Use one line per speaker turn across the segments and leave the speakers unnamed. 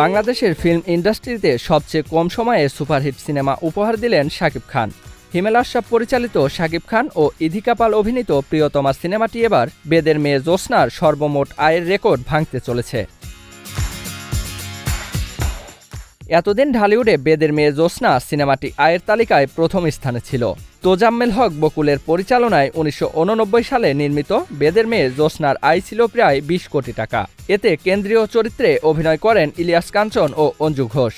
বাংলাদেশের ফিল্ম ইন্ডাস্ট্রিতে সবচেয়ে কম সময়ে সুপারহিট সিনেমা উপহার দিলেন শাকিব খান। হিমেল আশরাফ পরিচালিত শাকিব খান ও ইধিকা পাল অভিনীত প্রিয়তমা সিনেমাটি এবার বেদের মেয়ে জ্যোৎস্নার সর্বমোট আয়ের রেকর্ড ভাঙতে চলেছে। এতদিন ঢালিউডে বেদের মেয়ে জ্যোৎস্না সিনেমাটি আয়ের তালিকায় প্রথম স্থানে ছিল। তোজাম্মেল হক বকুলের পরিচালনায় উনিশশো উননব্বই সালে নির্মিত বেদের মেয়ে জ্যোৎস্নার আয় ছিল প্রায় বিশ কোটি টাকা। এতে কেন্দ্রীয় চরিত্রে অভিনয় করেন ইলিয়াস কাঞ্চন ও অঞ্জু ঘোষ।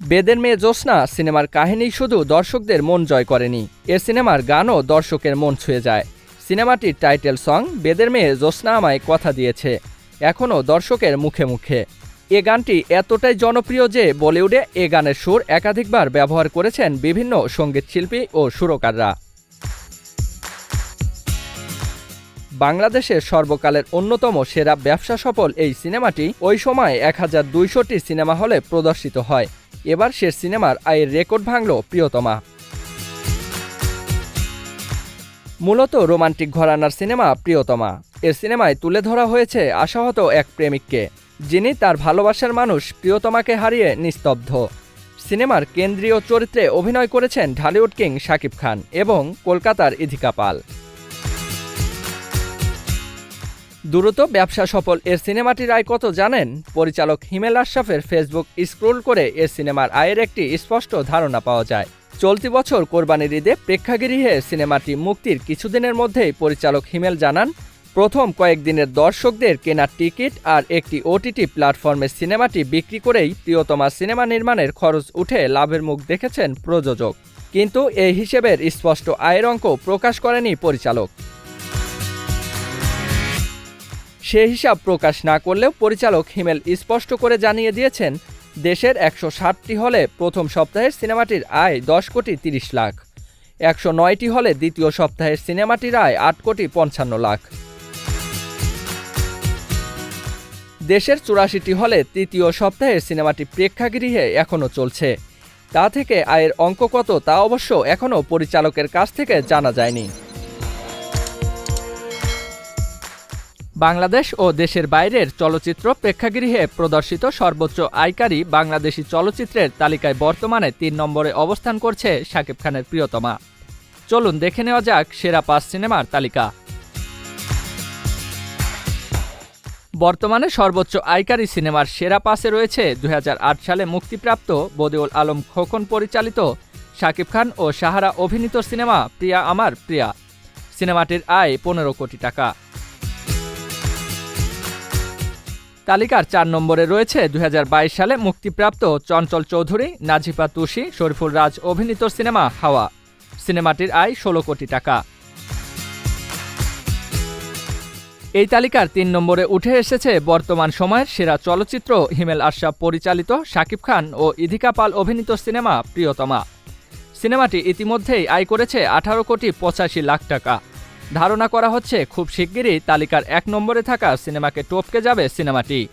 বেদের মেয়ে জ্যোৎস্না সিনেমার কাহিনী শুধু দর্শকদের মন জয় করেনি, এ সিনেমার গানও দর্শকের মন ছুঁয়ে যায়। সিনেমাটির টাইটেল সং, বেদের মেয়ে জ্যোৎস্না আমায় কথা দিয়েছে। এখনও দর্শকের মুখে মুখে। এ গানটি এতটাই জনপ্রিয় যে বলিউডে এ গানের সুর একাধিকবার ব্যবহার করেছেন বিভিন্ন সঙ্গীতশিল্পী ও সুরকাররা। বাংলাদেশের সর্বকালের অন্যতম সেরা ব্যবসা সফল এই সিনেমাটি ওই সময় এক হাজার দুইশোটি সিনেমা হলে প্রদর্শিত হয়। এবার সে সিনেমার আয়ের রেকর্ড ভাঙল প্রিয়তমা। মূলত রোমান্টিক ঘরানার সিনেমা প্রিয়তমা। এর সিনেমায় তুলে ধরা হয়েছে আশাহত এক প্রেমিককে, যিনি তার ভালোবাসার মানুষ প্রিয়তমাকে হারিয়ে নিস্তব্ধ। সিনেমার কেন্দ্রীয় চরিত্রে অভিনয় করেছেন ঢালিউড কিং শাকিব খান এবং কলকাতার ইধিকা পাল। দ্রুত ব্যবসা সফল এর সিনেমাটির আয় কত জানেন? পরিচালক হিমেল আশরাফের ফেসবুক স্ক্রোল করে এর সিনেমার আয়ের একটি স্পষ্ট ধারণা পাওয়া যায়। চলতি বছর কোরবানির ঈদে প্রেক্ষাগৃহে সিনেমাটি মুক্তির কিছুদিনের মধ্যেই পরিচালক হিমেল জানান, প্রথম কয়েকদিনের দর্শকদের কেনার টিকিট আর একটি ওটিটি প্ল্যাটফর্মে সিনেমাটি বিক্রি করেই প্রিয়তমা সিনেমা নির্মাণের খরচ উঠে লাভের মুখ দেখেছেন প্রযোজক। কিন্তু এই হিসেবের স্পষ্ট আয়ের অঙ্ক প্রকাশ করেনি পরিচালক। সে হিসাব প্রকাশ না করলেও পরিচালক হিমেল স্পষ্ট করে জানিয়ে দিয়েছেন দেশের একশো ষাটটি হলে প্রথম সপ্তাহের সিনেমাটির আয় দশ কোটি তিরিশ লাখ। একশো নয়টি হলে দ্বিতীয় সপ্তাহের সিনেমাটির আয় আট কোটি পঞ্চান্ন লাখ। দেশের চুরাশিটি হলে তৃতীয় সপ্তাহের সিনেমাটি প্রেক্ষাগৃহে এখনও চলছে। তা থেকে আয়ের অঙ্ক কত তা অবশ্য এখনও পরিচালকের কাছ থেকে জানা যায়নি। বাংলাদেশ ও দেশের বাইরের চলচ্চিত্র প্রেক্ষাগৃহে প্রদর্শিত সর্বোচ্চ আয়কারী বাংলাদেশি চলচ্চিত্রের তালিকায় বর্তমানে তিন নম্বরে অবস্থান করছে শাকিব খানের প্রিয়তমা। চলুন দেখে নেওয়া যাক সেরা পাঁচ সিনেমার তালিকা। বর্তমানে সর্বোচ্চ আয়কারী সিনেমার সেরা পাশে রয়েছে দু হাজার আট সালে মুক্তিপ্রাপ্ত বদিউল আলম খোকন পরিচালিত শাকিব খান ও সাহারা অভিনীত সিনেমা প্রিয়া আমার প্রিয়া। সিনেমাটির আয় পনেরো কোটি টাকা। তালিকার চার নম্বরে রয়েছে দু হাজার বাইশ সালে মুক্তিপ্রাপ্ত চঞ্চল চৌধুরী, নাজিফা তুষি, শরীফুল রাজ অভিনীত সিনেমা হাওয়া। সিনেমাটির আয় ষোলো কোটি টাকা। এই তালিকার তিন নম্বরে উঠে এসেছে বর্তমান সময়ের সেরা চলচ্চিত্র হিমেল আশরাফ পরিচালিত, শাকিব খান ও ইধিকা পাল অভিনীত সিনেমা প্রিয়তমা। সিনেমাটি ইতিমধ্যেই আয় করেছে আঠারো কোটি পঁচাশি লাখ টাকা। ধারণা করা হচ্ছে খুব শিগগিরই তালিকার এক নম্বরে থাকা সিনেমাকে টপকে যাবে সিনেমাটি।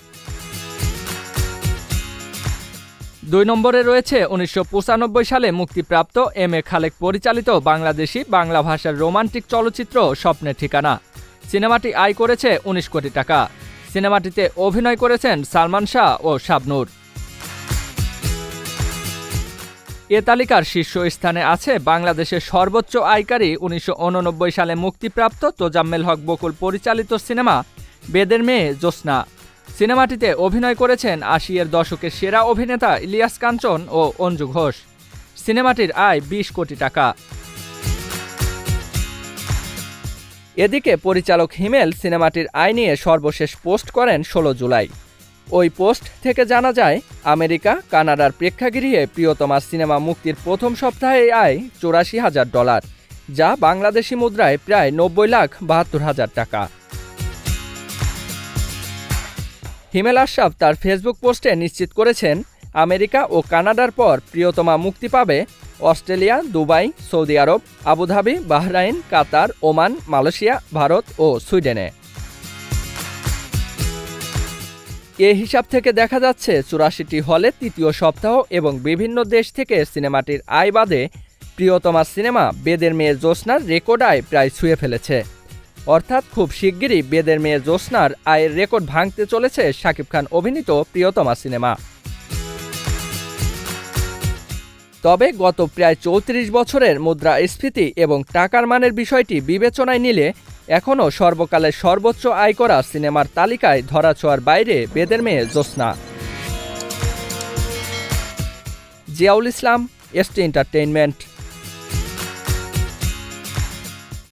দুই নম্বরে রয়েছে উনিশশো পঁচানব্বই সালে মুক্তিপ্রাপ্ত এম এ খালেক পরিচালিত বাংলাদেশি বাংলা ভাষার রোমান্টিক চলচ্চিত্র স্বপ্নের ঠিকানা। সিনেমাটি আয় করেছে উনিশ কোটি টাকা। সিনেমাটিতে অভিনয় করেছেন সালমান শাহ ও শাবনুর। এ তালিকার শীর্ষ স্থানে আছে বাংলাদেশের সর্বোচ্চ আয়কারী উনিশশো উননব্বই সালে মুক্তিপ্রাপ্ত তোজাম্মেল হক বকুল পরিচালিত সিনেমা বেদের মেয়ে জ্যোৎস্না। সিনেমাটিতে অভিনয় করেছেন আশিয়ের দশকের সেরা অভিনেতা ইলিয়াস কাঞ্চন ও অঞ্জু ঘোষ। সিনেমাটির আয় বিশ কোটি টাকা। এদিকে পরিচালক হিমেল সিনেমাটির আয় নিয়ে সর্বশেষ পোস্ট করেন ষোলো জুলাই। ওই পোস্ট থেকে জানা যায়, আমেরিকা, কানাডার প্রেক্ষাগৃহে প্রিয়তমা সিনেমা মুক্তির প্রথম সপ্তাহে আয় চৌরাশি হাজার ডলার, যা বাংলাদেশি মুদ্রায় প্রায় নব্বই লাখ বাহাত্তর হাজার টাকা। হিমেল আশরাফ তার ফেসবুক পোস্টে নিশ্চিত করেছেন, আমেরিকা ও কানাডার পর প্রিয়তমা মুক্তি পাবে Australia, Dubai, Saudi Arab, Abu Dhabi, Bahrain, Qatar, Oman, Malaysia, Bharat ও সুইডেনে। এ হিসাব থেকে দেখা যাচ্ছে চুরাশিটি হলে তৃতীয় সপ্তাহ এবং বিভিন্ন দেশ থেকে সিনেমাটির আয় বাদে প্রিয়তমা সিনেমা বেদের মেয়ে জ্যোৎস্নার রেকর্ড আয় প্রায় ছুঁয়ে ফেলেছে। অর্থাৎ খুব শিগগিরই বেদের মেয়ে জ্যোৎস্নার আয়ের রেকর্ড ভাঙতে চলেছে শাকিব খান অভিনীত প্রিয়তমা সিনেমা। তবে গত প্রায় চৌত্রিশ বছরের মুদ্রাস্ফীতি এবং টাকার মানের বিষয়টি বিবেচনায় নিলে এখনও সর্বকালের সর্বোচ্চ আয় করা সিনেমার তালিকায় ধরা ধরাছোঁয়ার বাইরে বেদের মেয়ে জ্যোৎস্না। Ziaul Islam ST entertainment.